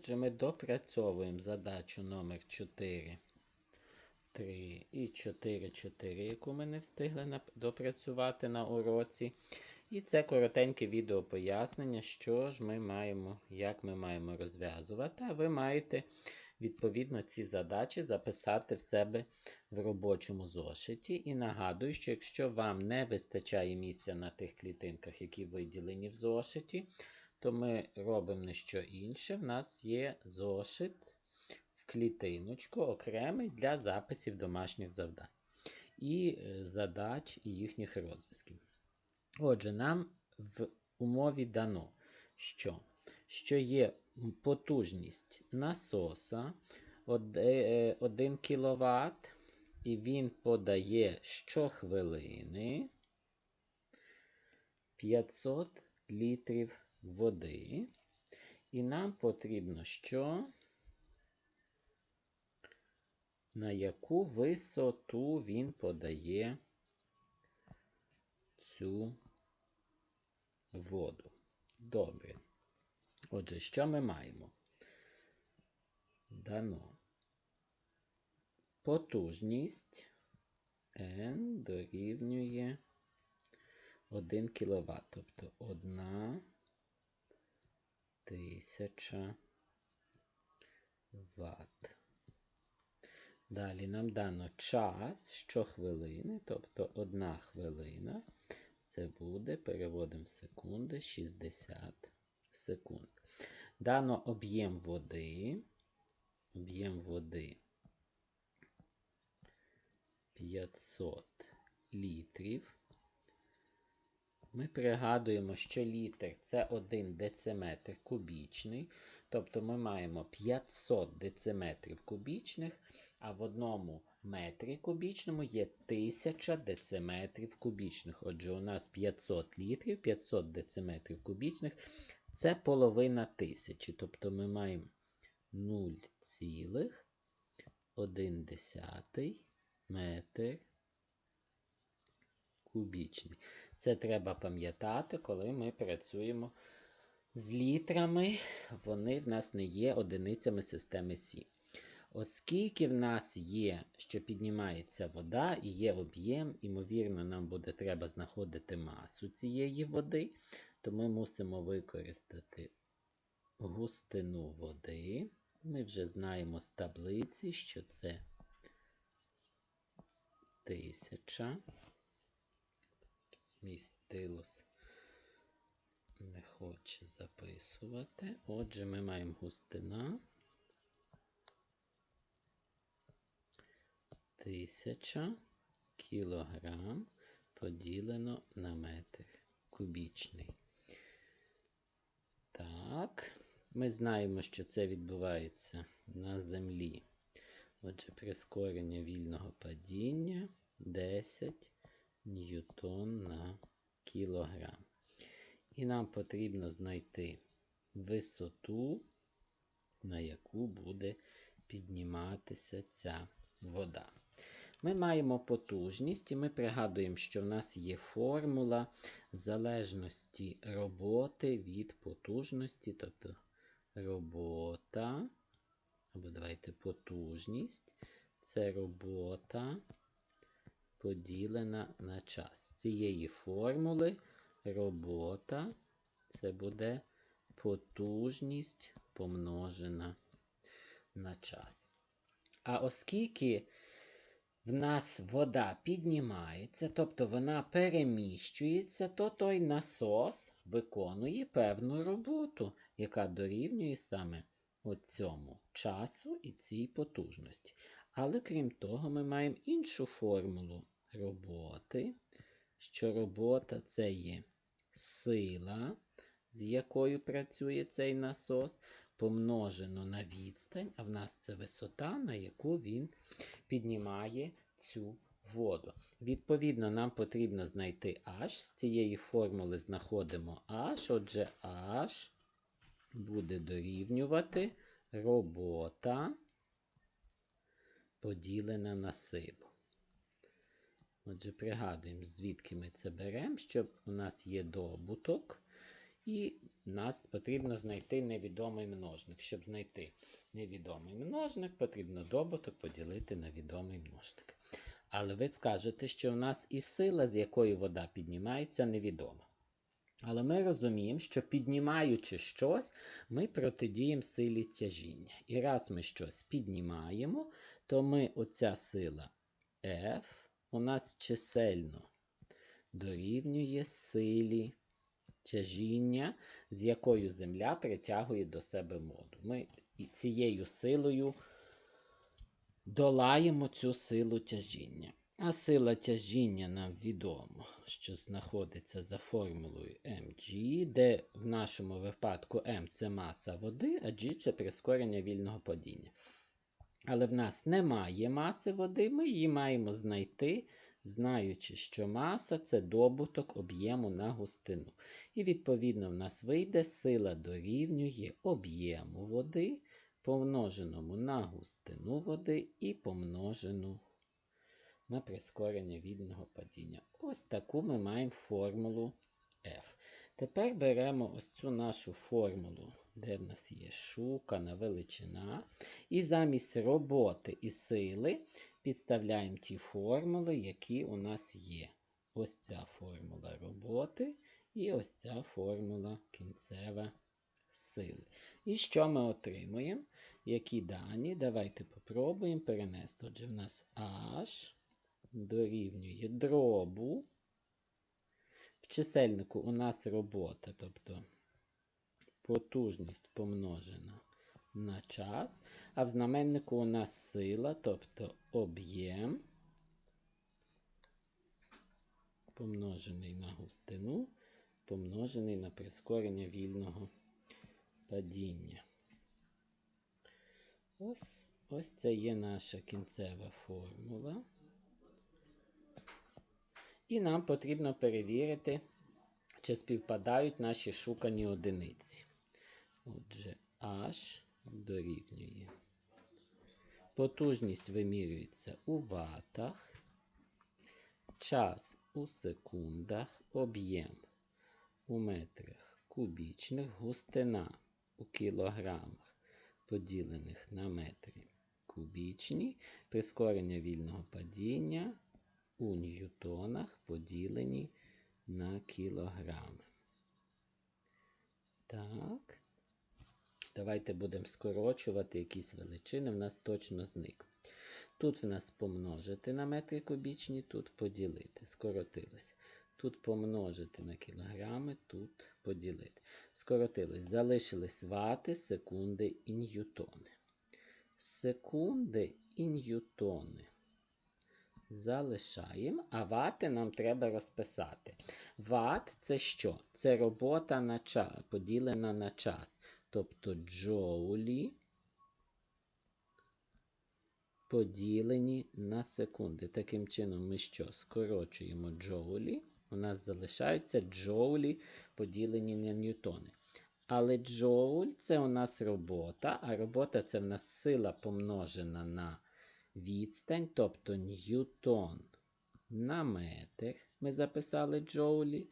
Отже, ми допрацьовуємо задачу номер 4, 3 і 4, 4, яку ми не встигли допрацювати на уроці. І це коротеньке відео пояснення, що ж ми маємо, як ми маємо розв'язувати. А ви маєте відповідно ці задачі записати в себе в робочому зошиті. І нагадую, що якщо вам не вистачає місця на тих клітинках, які виділені в зошиті, то ми робимо не що інше. В нас є зошит в клітиночку окремий для записів домашніх завдань і е, задач і їхніх розв'язків. Отже, нам в умові дано, що, що є потужність насоса 1 кВт, і він подає щохвилини 500 літрів води. І нам потрібно що? На яку висоту він подає цю воду. Добре. Отже, що ми маємо? Дано. Потужність N дорівнює 1 кВт, тобто 1 тисяча Вт. Далі нам дано час щохвилини, тобто 1 хвилина. Це буде, переводимо в секунди, 60 секунд. Дано об'єм води. Об'єм води 500 літрів. Ми пригадуємо, що літр це 1 дециметр кубічний. Тобто ми маємо 500 дециметрів кубічних, а в одному метрі кубічному є 1000 дециметрів кубічних. Отже, у нас 500 літрів, 500 дециметрів кубічних це половина тисячі. Тобто ми маємо 0,1 метр кубічний. Це треба пам'ятати, коли ми працюємо з літрами, вони в нас не є одиницями системи Сі. Оскільки в нас є, що піднімається вода і є об'єм, ймовірно, нам буде треба знаходити масу цієї води, то ми мусимо використати густину води. Ми вже знаємо з таблиці, що це 1000. Мій стилус не хоче записувати. Отже, ми маємо густина 1000 кілограм поділено на метр кубічний. Так, ми знаємо, що це відбувається на землі. Отже, прискорення вільного падіння 10 ньютон на кілограм. І нам потрібно знайти висоту, на яку буде підніматися ця вода. Ми маємо потужність, і ми пригадуємо, що в нас є формула залежності роботи від потужності, тобто робота, або давайте потужність це робота поділена на час. З цієї формули робота це буде потужність помножена на час. А оскільки в нас вода піднімається, тобто вона переміщується, то той насос виконує певну роботу, яка дорівнює саме цьому часу і цій потужності. Але крім того, ми маємо іншу формулу роботи, що робота це є сила, з якою працює цей насос, помножено на відстань, а в нас це висота, на яку він піднімає цю воду. Відповідно, нам потрібно знайти H. З цієї формули знаходимо H, отже, H буде дорівнювати робота поділена на силу. Отже, пригадуємо, звідки ми це беремо, щоб у нас є добуток. І нас потрібно знайти невідомий множник. Щоб знайти невідомий множник, потрібно добуток поділити на відомий множник. Але ви скажете, що в нас і сила, з якою вода піднімається, невідома. Але ми розуміємо, що піднімаючи щось, ми протидіємо силі тяжіння. І раз ми щось піднімаємо, то ми оця сила F у нас чисельно дорівнює силі тяжіння, з якою Земля притягує до себе воду. Ми цією силою долаємо цю силу тяжіння. А сила тяжіння нам відомо, що знаходиться за формулою mg, де в нашому випадку m це маса води, а g це прискорення вільного падіння. Але в нас немає маси води, ми її маємо знайти, знаючи, що маса це добуток об'єму на густину. І відповідно в нас вийде сила дорівнює об'єму води, помноженому на густину води і помножену на прискорення вільного падіння. Ось таку ми маємо формулу F. Тепер беремо ось цю нашу формулу, де в нас є шукана величина. І замість роботи і сили підставляємо ті формули, які у нас є. Ось ця формула роботи і ось ця формула кінцева сили. І що ми отримуємо? Які дані? Давайте попробуємо перенести. Отже, в нас H дорівнює дробу. Чисельнику у нас робота, тобто потужність помножена на час, а в знаменнику у нас сила, тобто об'єм, помножений на густину, помножений на прискорення вільного падіння. Ось, ось це є наша кінцева формула. І нам потрібно перевірити, чи співпадають наші шукані одиниці. Отже, H дорівнює. Потужність вимірюється у ватах, час у секундах, об'єм у метрах кубічних, густина у кілограмах, поділених на метри кубічні, прискорення вільного падіння у ньютонах поділені на кілограми. Так. Давайте будемо скорочувати якісь величини, в нас точно зникнуть. Тут в нас помножити на метри кубічні, тут поділити. Скоротилось. Тут помножити на кілограми, тут поділити. Скоротилось. Залишились вати, секунди і ньютони. Секунди і ньютони залишаємо, а вати нам треба розписати. Ват це що? Це робота на час, поділена на час. Тобто джоулі поділені на секунди. Таким чином, ми що? Скорочуємо джоулі. У нас залишаються джоулі поділені на ньютони. Але джоуль це у нас робота, а робота це в нас сила помножена на відстань, тобто ньютон на метр. Ми записали джоулі,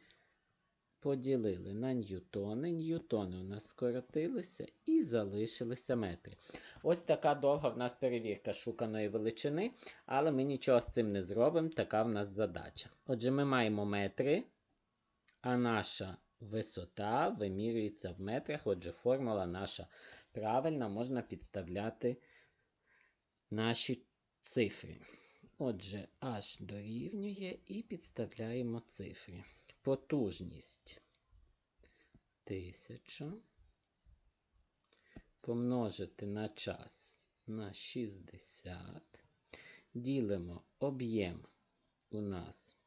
поділили на ньютони. Ньютони у нас скоротилися і залишилися метри. Ось така довга в нас перевірка шуканої величини, але ми нічого з цим не зробимо. Така в нас задача. Отже, ми маємо метри, а наша висота вимірюється в метрах. Отже, формула наша правильна, можна підставляти наші цифри. Отже, H дорівнює і підставляємо цифри. Потужність 1000 помножити на час на 60. Ділимо об'єм у нас.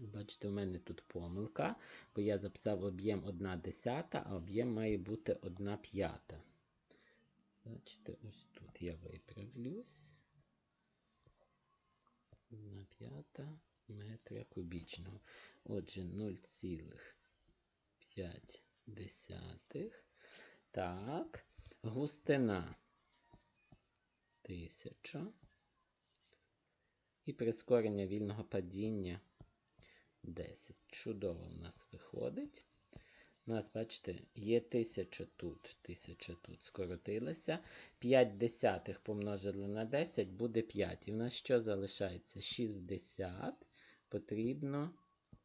Бачите, у мене тут помилка, бо я записав об'єм 1 десята, а об'єм має бути 1 п'ята. Бачите, ось тут я виправлюсь на п'ята метра кубічного. Отже, 0,5. Так, густина 1000. І прискорення вільного падіння 10. Чудово в нас виходить. У нас, бачите, є 1000 тут, 1000 тут. Скоротилося. 5 десятих помножили на 10 буде 5. І в нас що залишається? 60 потрібно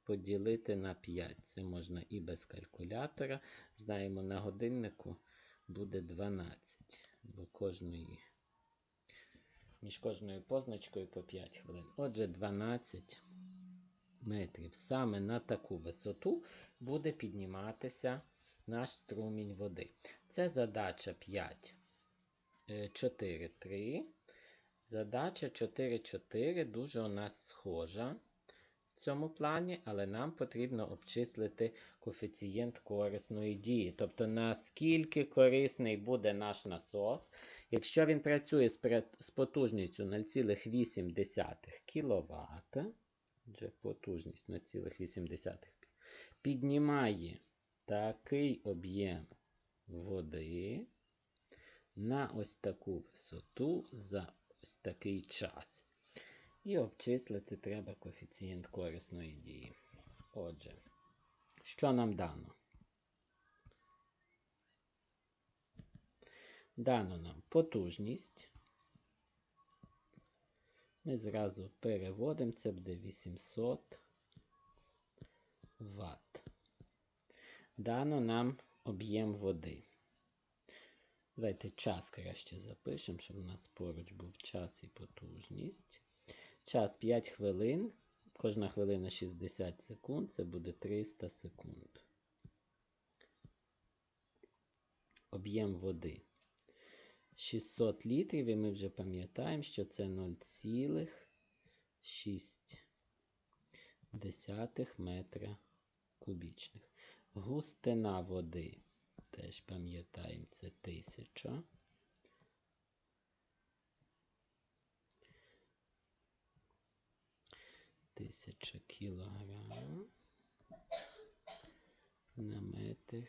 поділити на 5. Це можна і без калькулятора. Знаємо, на годиннику буде 12. Бо кожної, між кожною позначкою по 5 хвилин. Отже, 12 метрів. Саме на таку висоту буде підніматися наш струмінь води. Це задача 5, 4, 3. Задача 4-4 дуже у нас схожа в цьому плані, але нам потрібно обчислити коефіцієнт корисної дії. Тобто, наскільки корисний буде наш насос, якщо він працює з потужністю 0,8 кВт, Отже, потужність 0,8 піднімає такий об'єм води на ось таку висоту за ось такий час. І обчислити треба коефіцієнт корисної дії. Отже, що нам дано? Дано нам потужність. Ми зразу переводимо, це буде 800 Вт. Дано нам об'єм води. Давайте час краще запишемо, щоб у нас поруч був час і потужність. Час 5 хвилин. Кожна хвилина 60 секунд, це буде 300 секунд. Об'єм води. 600 літрів, і ми вже пам'ятаємо, що це 0,6 метра кубічних. Густина води, теж пам'ятаємо, це 1000. Тисяча кілограм на метр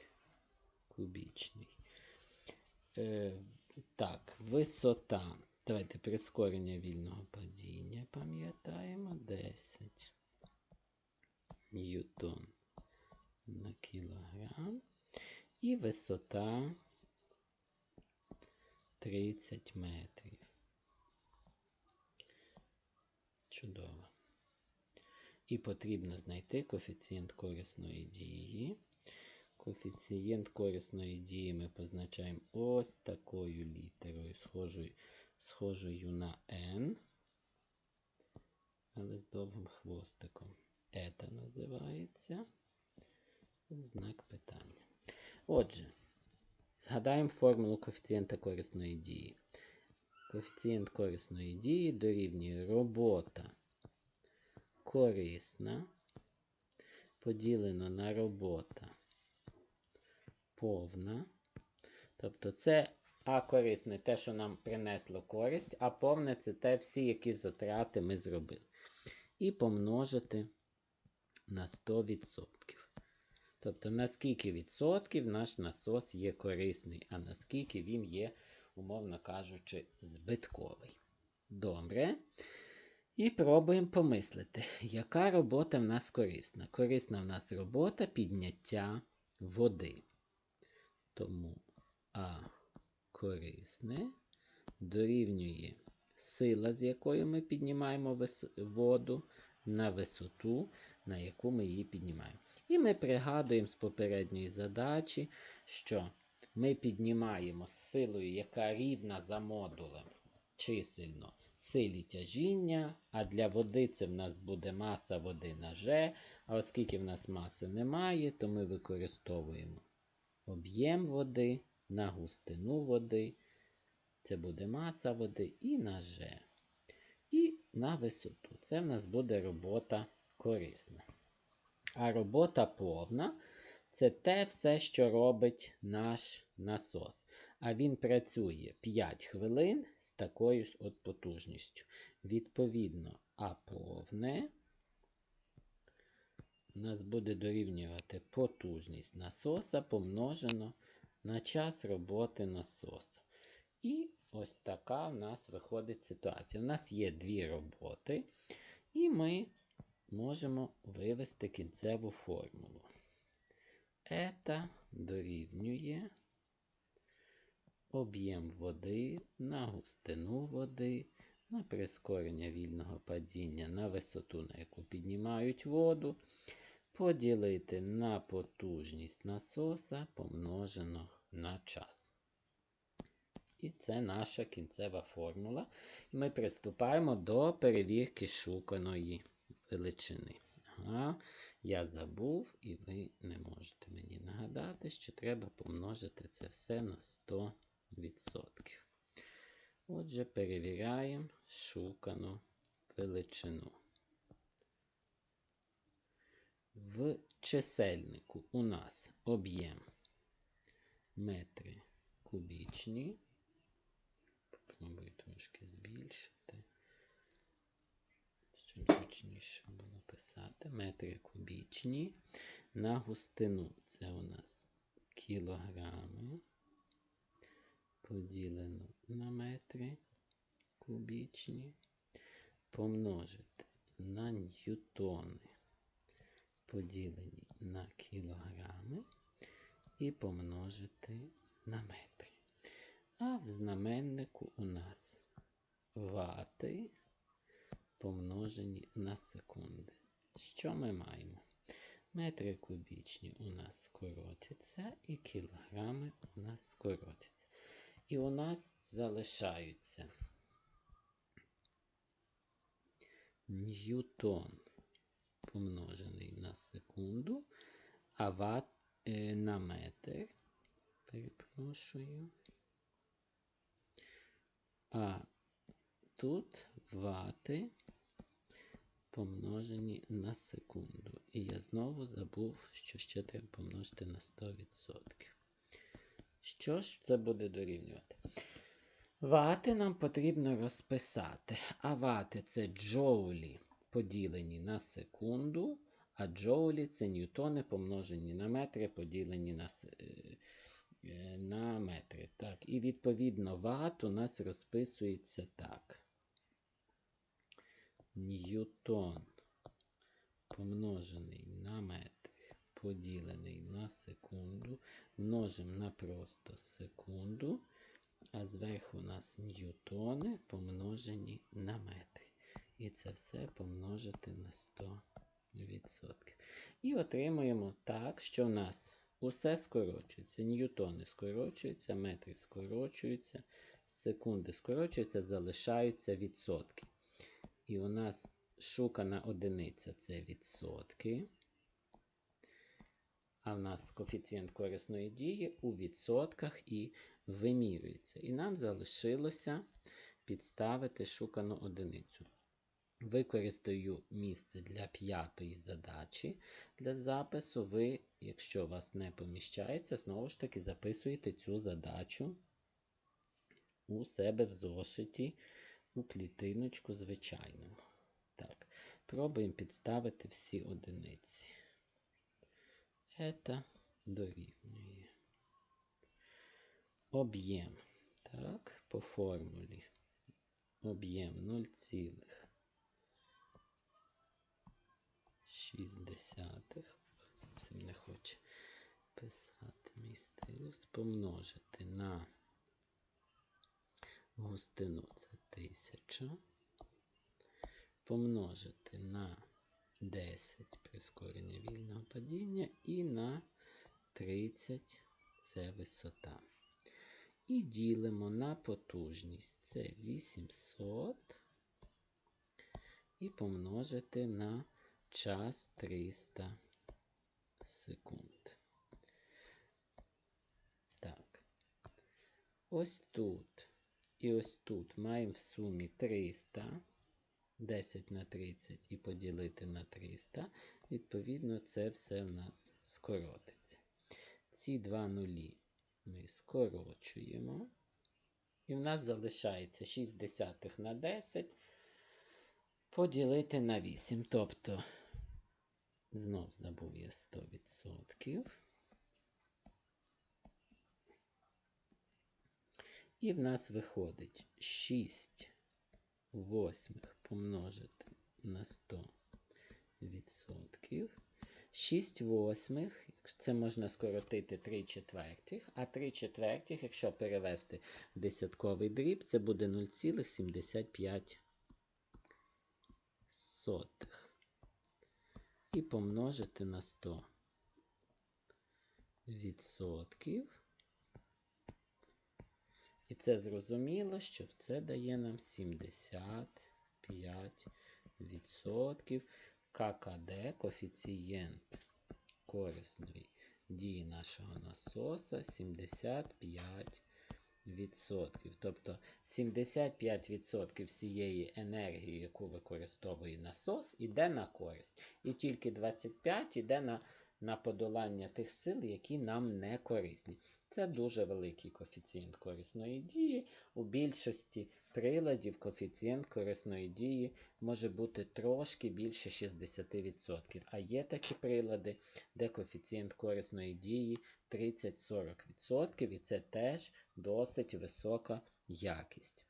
кубічний. Так, висота. Давайте прискорення вільного падіння пам'ятаємо 10 ньютон на кілограм. І висота 30 метрів. Чудово. І потрібно знайти коефіцієнт корисної дії. Коефіцієнт корисної дії ми позначаємо ось такою літерою, схожою, схожою на N, але з довгим хвостиком. Ета називається знак питання. Отже, згадаємо формулу коефіцієнта корисної дії. Коефіцієнт корисної дії дорівнює робота корисна поділено на робота повна. Тобто це А корисне те, що нам принесло користь, а повне це те всі, які затрати ми зробили. І помножити на 100%. Тобто, на скільки відсотків наш насос є корисний, а наскільки він є, умовно кажучи, збитковий. Добре. І пробуємо помислити, яка робота в нас корисна. Корисна в нас робота підняття води. Тому А корисне дорівнює сила, з якою ми піднімаємо воду на висоту, на яку ми її піднімаємо. І ми пригадуємо з попередньої задачі, що ми піднімаємо з силою, яка рівна за модулем чисельно силі тяжіння, а для води це в нас буде маса води на G. А оскільки в нас маси немає, то ми використовуємо об'єм води на густину води. Це буде маса води і на G. І на висоту. Це в нас буде робота корисна. А робота повна це те все, що робить наш насос. А він працює 5 хвилин з такою от потужністю. Відповідно, А повне у нас буде дорівнювати потужність насоса помножено на час роботи насоса. І ось така в нас виходить ситуація. У нас є дві роботи, і ми можемо вивести кінцеву формулу. Ета дорівнює об'єм води на густину води, на прискорення вільного падіння на висоту, на яку піднімають воду, поділити на потужність насоса помножено на час. І це наша кінцева формула. І ми приступаємо до перевірки шуканої величини. Ага, я забув, і ви не можете мені нагадати, що треба помножити це все на 100%. Отже, перевіряємо шукану величину. В чисельнику у нас об'єм метри кубічні. Попробую трошки збільшити. Щоб зручніше було писати. Метри кубічні. На густину це у нас кілограми. Поділено на метри кубічні. Помножити на ньютони, поділені на кілограми. І помножити на метри. А в знаменнику у нас вати помножені на секунди. Що ми маємо? Метри кубічні у нас скоротяться, і кілограми у нас скоротяться. І у нас залишаються ньютон помножений на секунду, а ват на метр. Перепрошую. А тут вати помножені на секунду. І я знову забув, що ще треба помножити на 100%. Що ж це буде дорівнювати? Вати нам потрібно розписати. А вати це джоулі поділені на секунду, а джоулі це ньютони помножені на метри, поділені на на метри. Так, І відповідно ват у нас розписується так. Ньютон помножений на метр, поділений на секунду, множимо на просто секунду, а зверху у нас ньютони помножені на метри. І це все помножити на 100%. І отримуємо так, що в нас Усе скорочується. Ньютони скорочуються, метри скорочуються, секунди скорочуються, залишаються відсотки. І у нас шукана одиниця це відсотки. А в нас коефіцієнт корисної дії у відсотках і вимірюється. І нам залишилося підставити шукану одиницю. Використаю місце для п'ятої задачі для запису. Ви, якщо у вас не поміщається, знову ж таки записуєте цю задачу у себе в зошиті, у клітиночку звичайному. Так, пробуємо підставити всі одиниці. Ета дорівнює. Об'єм. Так, по формулі. Об'єм 0, 6 десятих. Зовсім не хоче писати мій стилус. Помножити на густину це 1000. Помножити на 10 прискорення вільного падіння і на 30 це висота. І ділимо на потужність це 800 і помножити на час 300 секунд. Так. Ось тут і ось тут маємо в сумі 300. 10 на 30 і поділити на 300. Відповідно, це все в нас скоротиться. Ці два нулі ми скорочуємо. І в нас залишається 6 десятих на 10 поділити на 8. Тобто Знов забув я 100%. І в нас виходить 6 восьмих помножити на 100%. 6 восьмих, це можна скоротити 3 четвертих, а 3 четвертих, якщо перевести в десятковий дріб, це буде 0,75 сотих. І помножити на 100 відсотків. І це зрозуміло, що це дає нам 75%. ККД коефіцієнт корисної дії нашого насоса 75%. Тобто 75% всієї енергії, яку використовує насос, іде на користь. І тільки 25% іде на на подолання тих сил, які нам не корисні. Це дуже великий коефіцієнт корисної дії. У більшості приладів коефіцієнт корисної дії може бути трошки більше 60%. А є такі прилади, де коефіцієнт корисної дії 30-40%, і це теж досить висока якість.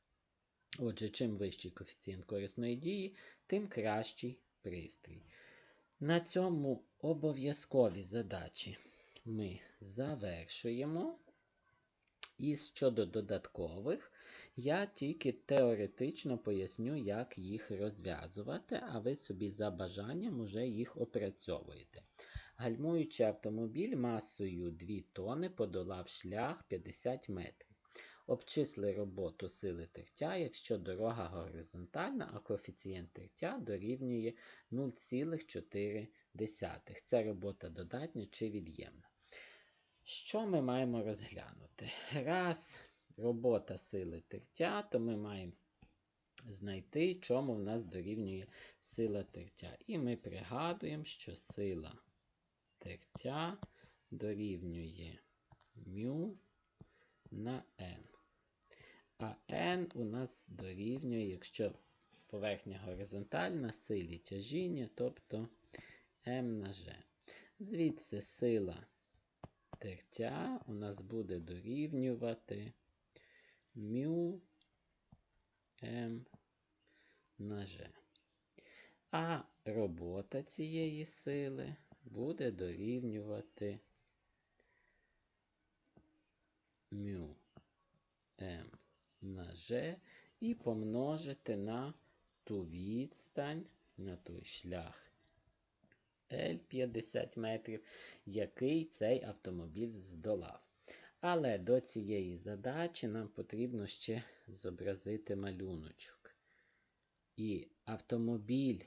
Отже, чим вищий коефіцієнт корисної дії, тим кращий пристрій. На цьому обов'язкові задачі ми завершуємо. І щодо додаткових, я тільки теоретично поясню, як їх розв'язувати, а ви собі за бажанням уже їх опрацьовуєте. Гальмуючий автомобіль масою 2 тони подолав шлях 50 метрів. Обчисли роботу сили тертя, якщо дорога горизонтальна, а коефіцієнт тертя дорівнює 0,4. Це робота додатня чи від'ємна. Що ми маємо розглянути? Раз робота сили тертя, то ми маємо знайти, чому в нас дорівнює сила тертя. І ми пригадуємо, що сила тертя дорівнює μ на n. А n у нас дорівнює, якщо поверхня горизонтальна, силі тяжіння, тобто m на g. Звідси сила тертя у нас буде дорівнювати μ m на g. А робота цієї сили буде дорівнювати μ m на g і помножити на ту відстань, на той шлях L 50 метрів, який цей автомобіль здолав. Але до цієї задачі нам потрібно ще зобразити малюночок. І автомобіль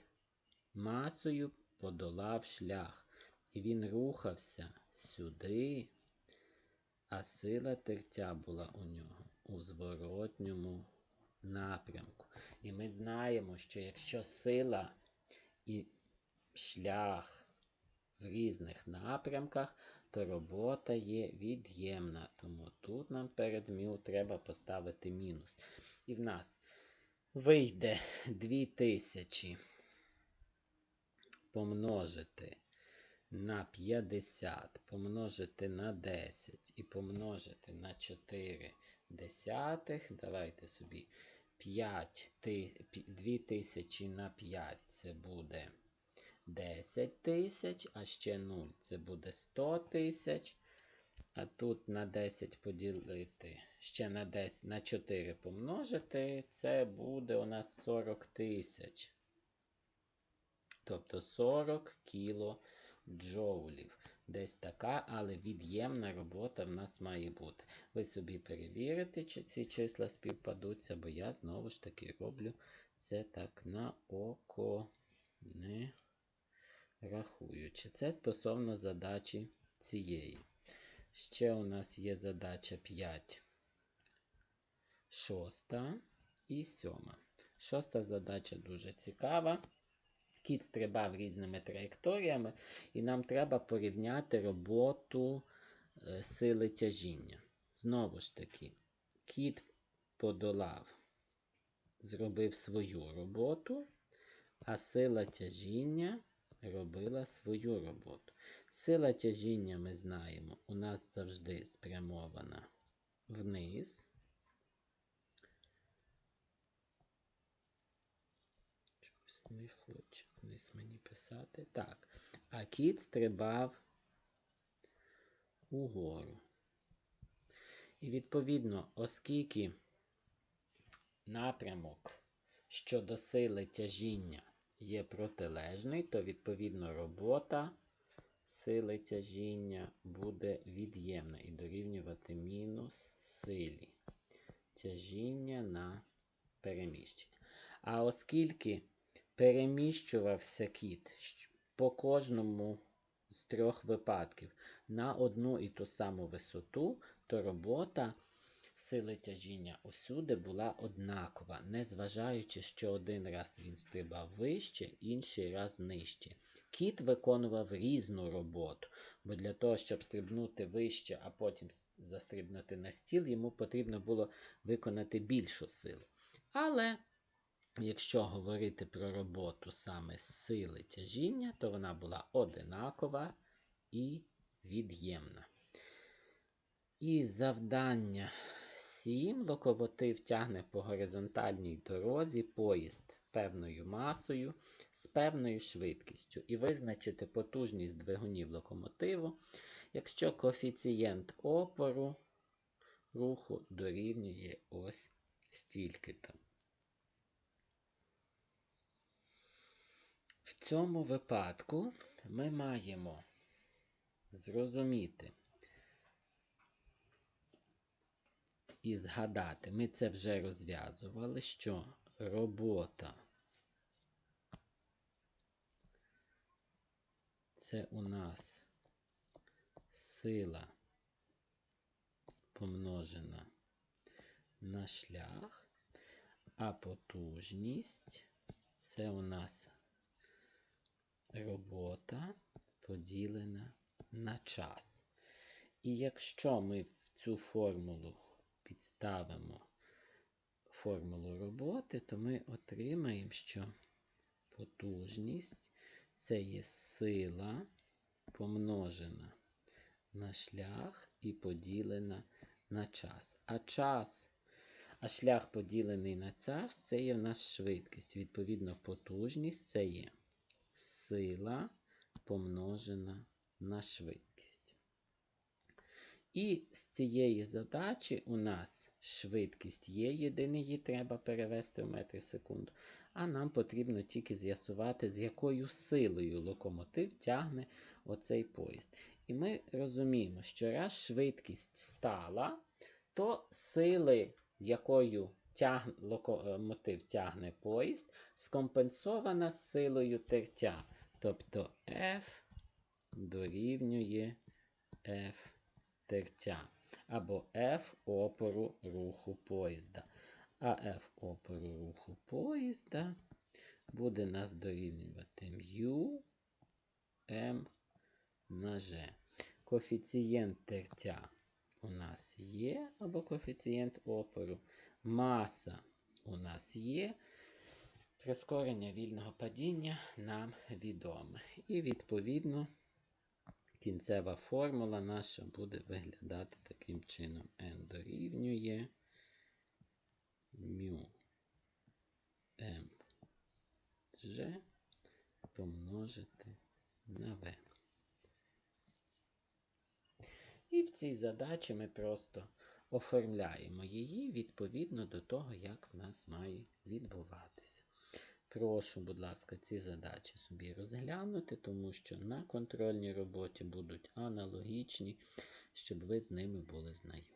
масою подолав шлях. І він рухався сюди, а сила тертя була у нього у зворотньому напрямку. І ми знаємо, що якщо сила і шлях в різних напрямках, то робота є від'ємна. Тому тут нам перед мю треба поставити мінус. І в нас вийде 2000 помножити на 50, помножити на 10 і помножити на 4 десятих. Давайте собі 5, 2000 на 5 це буде 10 тисяч, а ще 0 це буде 100 тисяч. А тут на 10 поділити, ще на 10, на 4 помножити, це буде у нас 40 тисяч. Тобто 40 кіло джоулів. Десь така, але від'ємна робота в нас має бути. Ви собі перевірите, чи ці числа співпадуться, бо я знову ж таки роблю це так на око не рахуючи. Це стосовно задачі цієї. Ще у нас є задача 5, шоста і сьома. Шоста задача дуже цікава. Кіт стрибав різними траєкторіями, і нам треба порівняти роботу е, сили тяжіння. Знову ж таки, кіт подолав, зробив свою роботу, а сила тяжіння робила свою роботу. Сила тяжіння, ми знаємо, у нас завжди спрямована вниз. Чогось не хоче вниз мені писати. Так. А кіт стрибав угору. І відповідно, оскільки напрямок щодо сили тяжіння є протилежний, то відповідно робота сили тяжіння буде від'ємна і дорівнювати мінус силі тяжіння на переміщення. А оскільки переміщувався кіт по кожному з трьох випадків на одну і ту саму висоту, то робота сили тяжіння усюди була однакова, незважаючи, що один раз він стрибав вище, інший раз нижче. Кіт виконував різну роботу, бо для того, щоб стрибнути вище, а потім застрибнути на стіл, йому потрібно було виконати більшу силу. Але якщо говорити про роботу саме сили тяжіння, то вона була одинакова і від'ємна. І завдання 7. Локомотив тягне по горизонтальній дорозі поїзд певною масою з певною швидкістю і визначити потужність двигунів локомотиву, якщо коефіцієнт опору руху дорівнює ось стільки-то. В цьому випадку ми маємо зрозуміти і згадати, ми це вже розв'язували, що робота це у нас сила помножена на шлях, а потужність це у нас робота поділена на час. І якщо ми в цю формулу підставимо формулу роботи, то ми отримаємо, що потужність це є сила помножена на шлях і поділена на час. А час, а шлях поділений на час це є в нас швидкість. Відповідно, потужність це є сила помножена на швидкість. І з цієї задачі у нас швидкість є єдине, її треба перевести в метри секунду. А нам потрібно тільки з'ясувати, з якою силою локомотив тягне оцей поїзд. І ми розуміємо, що раз швидкість стала, то сили, якою тяг... локомотив тягне поїзд, скомпенсована силою тертя. Тобто F дорівнює F тертя. Або F опору руху поїзда. А F опору руху поїзда буде нас дорівнювати μ m на G. Коефіцієнт тертя у нас є, або коефіцієнт опору. Маса у нас є. Прискорення вільного падіння нам відоме. І відповідно кінцева формула наша буде виглядати таким чином. n дорівнює μ m помножити на v. І в цій задачі ми просто оформляємо її відповідно до того, як в нас має відбуватися. Прошу, будь ласка, ці задачі собі розглянути, тому що на контрольній роботі будуть аналогічні, щоб ви з ними були знайомі.